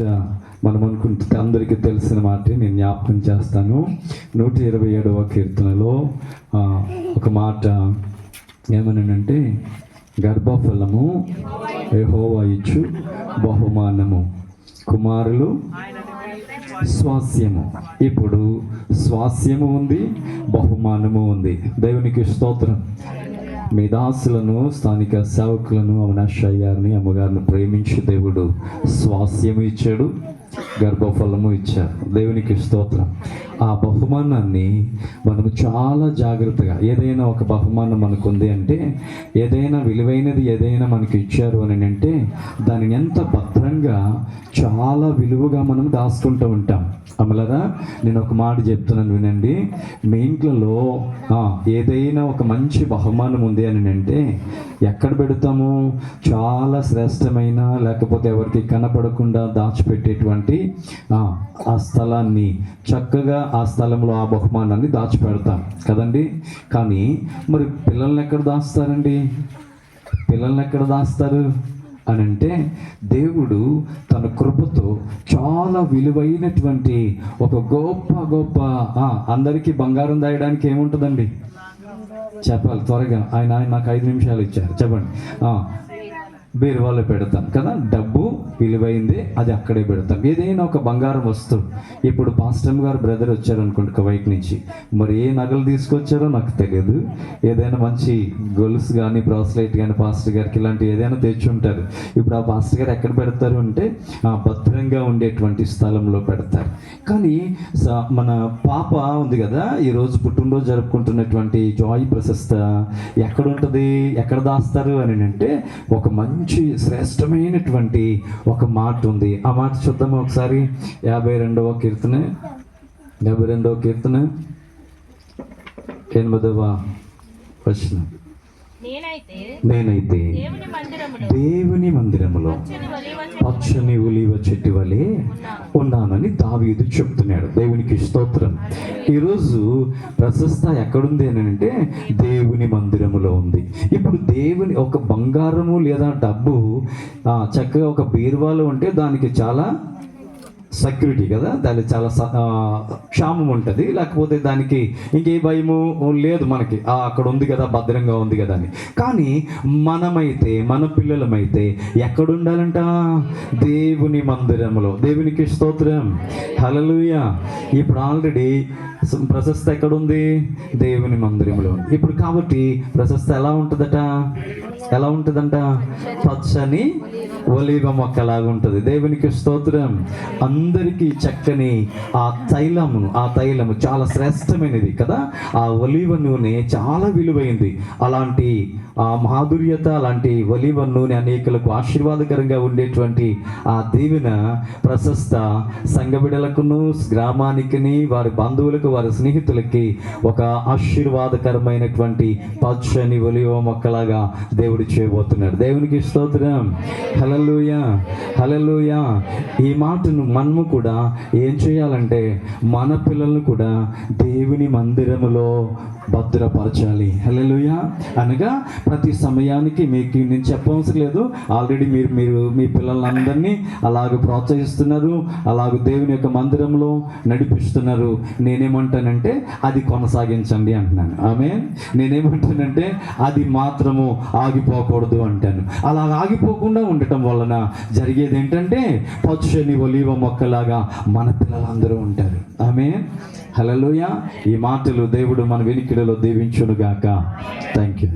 మాట మనం అనుకుంటే అందరికీ తెలిసిన మాట నేను జ్ఞాపకం చేస్తాను. నూట ఇరవై ఏడవ కీర్తనలో ఒక మాట ఏమనంటే గర్భఫలము యెహోవా ఇచ్చు బహుమానము. కుమారులు స్వాస్యము. ఇప్పుడు స్వాస్యము ఉంది బహుమానము ఉంది. దేవునికి స్తోత్రం. మీ దాసులను స్థానిక సేవకులను అవినాష్ అయ్యారిని అమ్మగారిని ప్రేమించి దేవుడు స్వాస్యం ఇచ్చాడు గర్భఫలము ఇచ్చారు. దేవునికి స్తోత్రం. ఆ బహుమానాన్ని మనము చాలా జాగ్రత్తగా ఏదైనా ఒక బహుమానం మనకు ఉంది అంటే ఏదైనా విలువైనది ఏదైనా మనకి ఇచ్చారు అని అంటే దానిని ఎంత భద్రంగా చాలా విలువగా మనం దాచుకుంటూ ఉంటాం. అమలదా? నేను ఒక మాట చెప్తున్నాను వినండి. మీ ఇంట్లో ఏదైనా ఒక మంచి బహుమానం ఉంది అని అంటే ఎక్కడ పెడతాము? చాలా శ్రేష్టమైన లేకపోతే ఎవరికి కనపడకుండా దాచిపెట్టేటువంటి ఆ, స్థలాన్ని. చక్కగా ఆ స్థలంలో ఆ బహుమానాన్ని దాచిపెడతాం. కదండి? కానీ మరి పిల్లల్ని ఎక్కడ దాస్తారండి? పిల్లల్ని ఎక్కడ దాస్తారు? అని అంటే దేవుడు తన కృపతో చాలా విలువైనటువంటి ఒక గొప్ప గొప్ప అందరికీ బంగారం దాయడానికి ఏముంటుందండి? చెప్పాలి త్వరగా. ఆయన ఆయన నాకు ఐదు నిమిషాలు ఇచ్చారు. చెప్పండి. బీరువాలో పెడతాం కదా? డబ్బు విలువైంది అది అక్కడే పెడతాం. ఏదైనా ఒక బంగారం వస్తువు. ఇప్పుడు పాస్టమ్ గారు బ్రదర్ వచ్చారు అనుకోండి కువైట్ నుంచి. మరి ఏ నగలు తీసుకొచ్చారో నాకు తెలియదు. ఏదైనా మంచి గొలుసు కానీ బ్రాస్లైట్ కానీ పాస్టర్ గారికి ఇలాంటి ఏదైనా తెచ్చి ఉంటారు ఇప్పుడు ఆ పాస్టర్ గారు ఎక్కడ పెడతారు అంటే భద్రంగా ఉండేటువంటి స్థలంలో పెడతారు. కానీ స- మన పాప ఉంది కదా ఈరోజు పుట్టినరోజు జరుపుకుంటున్నటువంటి జాయ్ ప్రశస్త ఎక్కడ ఉంటుంది ఎక్కడ దాస్తారు అని అంటే ఒక మంచి శ్రేష్టమైనటువంటి ఒక మాట ఉంది. ఆ మాట చూద్దామా ఒకసారి. యాభై రెండవ కీర్తన. యాభై రెండవ కీర్తన. ఎనిమిదవ వచనం. నేనైతే దేవుని మందిరములో పచ్చని చెట్టు వలె ఉన్నానని దావీదు చెప్తున్నాడు. దేవునికి స్తోత్రం. ఈరోజు ప్రశస్త ఎక్కడుంది అని అంటే దేవుని మందిరములో ఉంది. ఇప్పుడు దేవుని ఒక బంగారము లేదా డబ్బు చక్కగా ఒక బీరువాలో ఉంటే దానికి చాలా సెక్యూరిటీ కదా దానికి చాలా స- క్షామం ఉంటుంది. లేకపోతే దానికి ఇంకే భయము లేదు మనకి. అక్కడ ఉంది కదా భద్రంగా ఉంది కదా అని. కానీ మనమైతే మన పిల్లలమైతే ఎక్కడుండాలంట? దేవుని మందిరంలో దేవునికి స్తోత్రం. హలలుయ ఇప్పుడు ఆల్రెడీ ప్రశస్త ఎక్కడ ఉంది దేవుని మందిరంలో ఇప్పుడు కాబట్టి ప్రశస్త ఎలా ఉంటుందట? ఎలా ఉంటుందంట? పచ్చని ఒలివ మొక్కలాగా ఉంటుంది. దేవునికి స్తోత్రం. అందరికీ చక్కని ఆ తైలము ఆ తైలము చాలా శ్రేష్టమైనది కదా? ఆ ఒలివ నూనె చాలా విలువైంది. అలాంటి ఆ మాధుర్యత అలాంటి ఒలివ నూనె అనేకులకు ఆశీర్వాదకరంగా ఉండేటువంటి ఆ దీవెన ప్రశస్త సంఘబిడలకును గ్రామానికిని వారి బంధువులకు వారి స్నేహితులకి ఒక ఆశీర్వాదకరమైనటువంటి పచ్చని ఒలివ మొక్కలాగా దేవుడు చేయబోతున్నాడు. దేవునికి స్తోత్రం. హలలుయ హలలుయ ఈ మాటను మనము కూడా ఏం చేయాలంటే మన పిల్లలను కూడా దేవుని మందిరములో భద్రపరచాలి. హలలుయ అనగా ప్రతి సమయానికి మీకు నేను చెప్పవలసిన లేదు. ఆల్రెడీ మీరు మీరు మీ పిల్లలందరినీ అలాగ ప్రోత్సహిస్తున్నారు అలాగ దేవుని యొక్క మందిరంలో నడిపిస్తున్నారు. నేనేమంటానంటే అది కొనసాగించండి అంటున్నాను. ఆమె నేనేమంటానంటే అది మాత్రము ఆగిపోకూడదు అంటాను. అలా ఆగిపోకుండా ఉండటం వలన జరిగేది ఏంటంటే పచ్చని ఒలీవ మొక్కలాగా మన పిల్లలందరూ ఉంటారు. ఆమె హలలోయ ఈ మాటలు దేవుడు మన వెనికిడలో దీవించునుగాక. Thank you